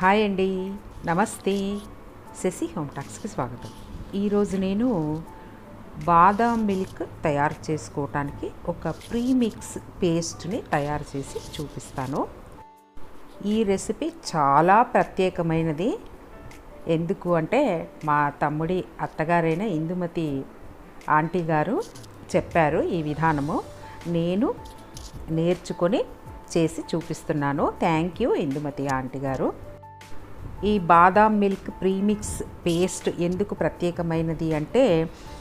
Hi అండి. నమస్తే. Shashi home టాక్స్కి స్వాగతం. ఈరోజు నేను బాదాం మిల్క్ తయారు చేసుకోవటానికి ఒక ప్రీమిక్స్ పేస్ట్ని తయారు చేసి చూపిస్తాను. ఈ రెసిపీ చాలా ప్రత్యేకమైనది. ఎందుకు అంటే మా తమ్ముడి అత్తగారైన ఇందుమతి ఆంటీ గారు చెప్పారు ఈ విధానము. నేను నేర్చుకొని చేసి చూపిస్తున్నాను. థ్యాంక్ యూ ఇందుమతి ఆంటీ గారు. ఈ బాదాం మిల్క్ ప్రీమిక్స్ పేస్ట్ ఎందుకు ప్రత్యేకమైనది అంటే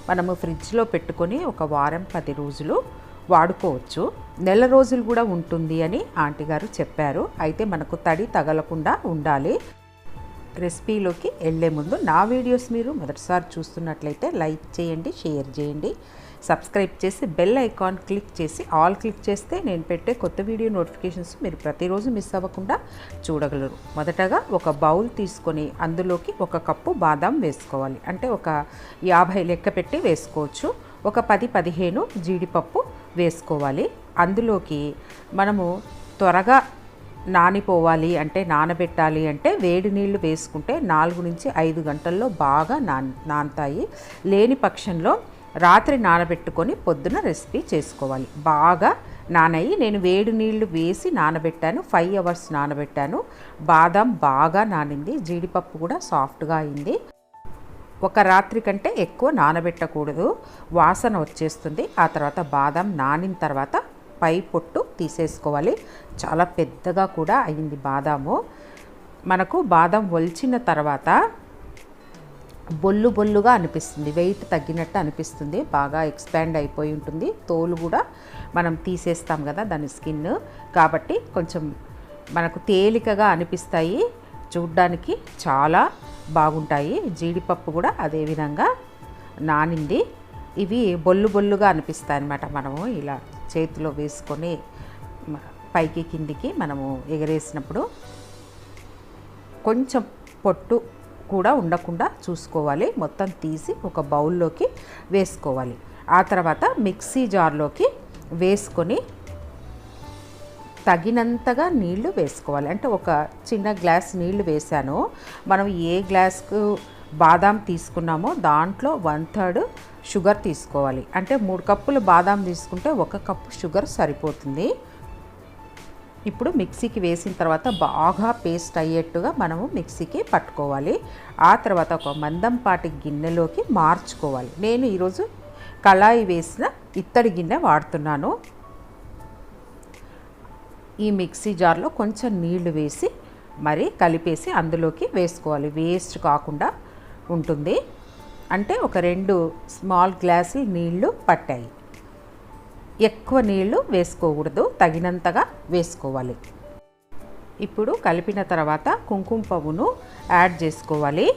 మనము ఫ్రిడ్జ్లో పెట్టుకొని ఒక వారం పది రోజులు వాడుకోవచ్చు. నెల రోజులు కూడా ఉంటుంది అని ఆంటీ గారు చెప్పారు. అయితే మనకు తడి తగలకుండా ఉండాలి. రెసిపీలోకి వెళ్ళే ముందు నా వీడియోస్ మీరు మొదటిసారి చూస్తున్నట్లయితే లైక్ చేయండి షేర్ చేయండి. సబ్స్క్రైబ్ చేసి బెల్ ఐకాన్ క్లిక్ చేసి ఆల్ క్లిక్ చేస్తే నేను పెట్టే కొత్త వీడియో నోటిఫికేషన్స్ మీరు ప్రతిరోజు మిస్ అవ్వకుండా చూడగలరు. మొదటగా ఒక బౌల్ తీసుకొని అందులోకి ఒక కప్పు బాదం వేసుకోవాలి. అంటే ఒక యాభై లెక్క పెట్టి వేసుకోవచ్చు. ఒక పది పదిహేను జీడిపప్పు వేసుకోవాలి. అందులోకి మనము త్వరగా నానిపోవాలి అంటే నానబెట్టాలి అంటే వేడి నీళ్ళు వేసుకుంటే నాలుగు నుంచి ఐదు గంటల్లో బాగా నాన్ నానతాయి. లేని పక్షంలో రాత్రి నానబెట్టుకొని పొద్దున రెసిపీ చేసుకోవాలి. బాగా నానయ్యి నేను వేడి నీళ్ళు వేసి నానబెట్టాను. ఫైవ్ అవర్స్ నానబెట్టాను. బాదం బాగా నానింది. జీడిపప్పు కూడా సాఫ్ట్గా అయింది. ఒక రాత్రి కంటే ఎక్కువ నానబెట్టకూడదు. వాసన వచ్చేస్తుంది. ఆ తర్వాత బాదం నానిన తర్వాత పై పొట్టు తీసేసుకోవాలి. చాలా పెద్దగా కూడా అయింది బాదాము. మనకు బాదం ఒలిచిన తర్వాత బొల్లు బొల్లుగా అనిపిస్తుంది. వెయిట్ తగ్గినట్టు అనిపిస్తుంది. బాగా ఎక్స్పాండ్ అయిపోయి ఉంటుంది. తోలు కూడా మనం తీసేస్తాం కదా దాని స్కిన్. కాబట్టి కొంచెం మనకు తేలికగా అనిపిస్తాయి. చూడ్డానికి చాలా బాగుంటాయి. జీడిపప్పు కూడా అదేవిధంగా నానింది. ఇవి బొల్లు బొల్లుగా అనిపిస్తాయి అన్నమాట మనము ఇలా చేతిలో వేసుకొని పైకి కిందికి మనము ఎగరేసినప్పుడు. కొంచెం పొట్టు కూడా ఉండకుండా చూసుకోవాలి. మొత్తం తీసి ఒక బౌల్లోకి వేసుకోవాలి. ఆ తర్వాత మిక్సీ జార్లోకి వేసుకొని తగినంతగా నీళ్ళు వేసుకోవాలి. అంటే ఒక చిన్న గ్లాస్ నీళ్ళు వేసాను మనం ఏ గ్లాస్కు బాదాం తీసుకున్నామో దాంట్లో వన్ థర్డ్ షుగర్ తీసుకోవాలి. అంటే మూడు కప్పులు బాదాం తీసుకుంటే ఒక కప్పు షుగర్ సరిపోతుంది. ఇప్పుడు మిక్సీకి వేసిన తర్వాత బాగా పేస్ట్ అయ్యేట్టుగా మనము మిక్సీకి పట్టుకోవాలి. ఆ తర్వాత ఒక మందంపాటి గిన్నెలోకి మార్చుకోవాలి. నేను ఈరోజు కళాయి వేసిన ఇత్తడి గిన్నె వాడుతున్నాను. ఈ మిక్సీ జార్లో కొంచెం నీళ్ళు వేసి మరి కలిపేసి అందులోకి వేసుకోవాలి. వేస్ట్ కాకుండా ఉంటుంది. అంటే ఒక రెండు స్మాల్ గ్లాసులు నీళ్ళు పట్టాయి. ఎక్కువ నీళ్ళు వేసుకోకూడదు తగినంతగా వేసుకోవాలి. ఇప్పుడు కలిపిన తర్వాత కుంకుమ పువ్వును యాడ్ చేసుకోవాలి.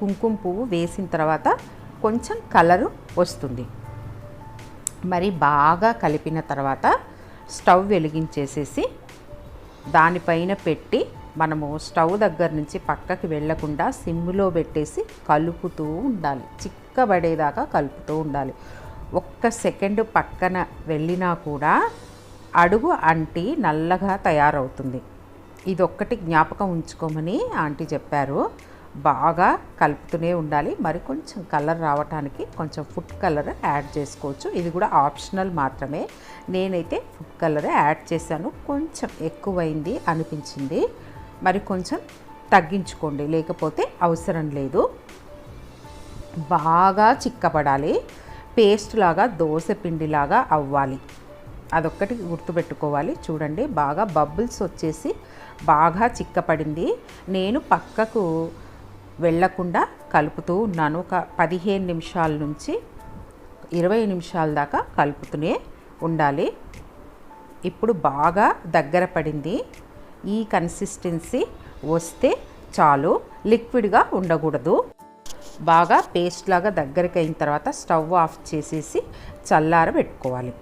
కుంకుమ పువ్వు వేసిన తర్వాత కొంచెం కలరు వస్తుంది. మరి బాగా కలిపిన తర్వాత స్టవ్ వెలిగించేసేసి దానిపైన పెట్టి మనము స్టవ్ దగ్గర నుంచి పక్కకి వెళ్ళకుండా సిమ్లో పెట్టేసి కలుపుతూ ఉండాలి. చిక్కబడేదాకా కలుపుతూ ఉండాలి. ఒక్క సెకండ్ పక్కన వెళ్ళినా కూడా అడుగు అంటి నల్లగా తయారవుతుంది. ఇది ఒక్కటి జ్ఞాపకం ఉంచుకోమని ఆంటీ చెప్పారు. బాగా కలుపుతూనే ఉండాలి. మరి కొంచెం కలర్ రావడానికి కొంచెం ఫుడ్ కలర్ యాడ్ చేసుకోవచ్చు. ఇది కూడా ఆప్షనల్ మాత్రమే. నేనైతే ఫుడ్ కలర్ యాడ్ చేశాను. కొంచెం ఎక్కువైంది అనిపించింది. మరి కొంచెం తగ్గించుకోండి. లేకపోతే అవసరం లేదు. బాగా చిక్కబడాలి. పేస్ట్ లాగా దోశ పిండిలాగా అవ్వాలి. అదొక్కటి గుర్తుపెట్టుకోవాలి. చూడండి బాగా బబుల్స్ వచ్చేసి బాగా చిక్కపడింది. నేను పక్కకు వెళ్ళకుండా కలుపుతూ ఉన్నాను. ఒక పదిహేను నిమిషాల నుంచి ఇరవై నిమిషాల దాకా కలుపుతూనే ఉండాలి. ఇప్పుడు బాగా దగ్గర పడింది. ఈ కన్సిస్టెన్సీ వస్తే చాలు. లిక్విడ్గా ఉండకూడదు. బాగా పేస్ట్ లాగా దగ్గరికి అయిన తర్వాత స్టవ్ ఆఫ్ చేసేసి చల్లారబెట్టుకోవాలి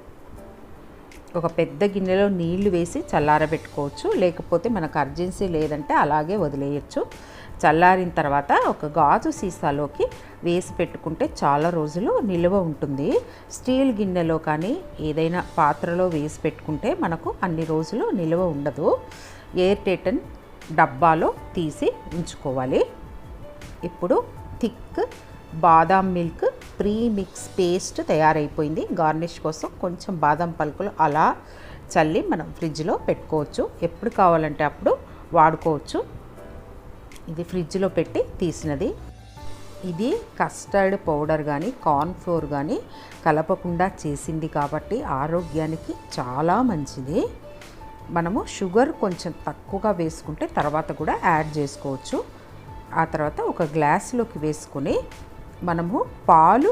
ఒక పెద్ద గిన్నెలో నీళ్ళు వేసి చల్లారబెట్టుకోవచ్చు లేకపోతే మనకు అర్జెన్సీ లేదంటే అలాగే వదిలేయచ్చు. చల్లారిన తర్వాత ఒక గాజు సీసాలోకి వేసి పెట్టుకుంటే చాలా రోజులు నిల్వ ఉంటుంది. స్టీల్ గిన్నెలో కానీ ఏదైనా పాత్రలో వేసి పెట్టుకుంటే మనకు అన్ని రోజులు నిల్వ ఉండదు. ఎయిర్ టైటన్ డబ్బాలో తీసి ఉంచుకోవాలి. ఇప్పుడు thick badam milk premix paste తయారైపోయింది. గార్నిష్ కోసం కొంచెం బాదం పలుకులు అలా చల్లి మనం ఫ్రిడ్జ్లో పెట్టుకోవచ్చు. ఎప్పుడు కావాలంటే అప్పుడు వాడుకోవచ్చు. ఇది ఫ్రిడ్జ్లో పెట్టి తీసినది. ఇది కస్టర్డ్ పౌడర్ కానీ కార్న్ ఫ్లోర్ కానీ కలపకుండా చేసింది కాబట్టి ఆరోగ్యానికి చాలా మంచిది. మనము షుగర్ కొంచెం తక్కువగా వేసుకుంటే తర్వాత కూడా యాడ్ చేసుకోవచ్చు. ఆ తర్వాత ఒక గ్లాసులోకి వేసుకొని మనము పాలు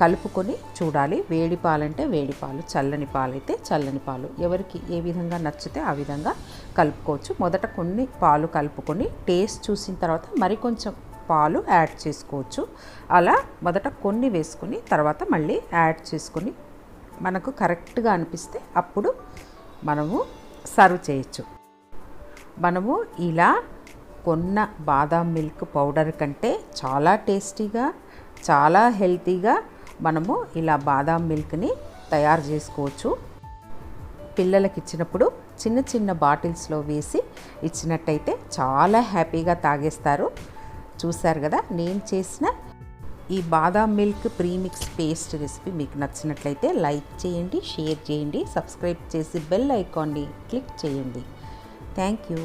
కలుపుకొని చూడాలి. వేడి పాలంటే వేడి పాలు చల్లని పాలైతే చల్లని పాలు. ఎవరికి ఏ విధంగా నచ్చితే ఆ విధంగా కలుపుకోవచ్చు. మొదట కొన్ని పాలు కలుపుకొని టేస్ట్ చూసిన తర్వాత మరికొంచెం పాలు యాడ్ చేసుకోవచ్చు. అలా మొదట కొన్ని వేసుకొని తర్వాత మళ్ళీ యాడ్ చేసుకొని మనకు కరెక్ట్గా అనిపిస్తే అప్పుడు మనము సర్వ్ చేయొచ్చు. మనము ఇలా కొన్న బాదాం మిల్క్ పౌడర్ కంటే చాలా టేస్టీగా చాలా హెల్తీగా మనము ఇలా బాదాం మిల్క్ని తయారు చేసుకోవచ్చు. పిల్లలకి ఇచ్చినప్పుడు చిన్న చిన్న బాటిల్స్లో వేసి ఇచ్చినట్టయితే చాలా హ్యాపీగా తాగేస్తారు. చూశారు కదా నేను చేసిన ఈ బాదాం మిల్క్ ప్రీమిక్స్ పేస్ట్ రెసిపీ మీకు నచ్చినట్లయితే లైక్ చేయండి షేర్ చేయండి సబ్స్క్రైబ్ చేసి బెల్ ఐకాన్ని క్లిక్ చేయండి. Thank you.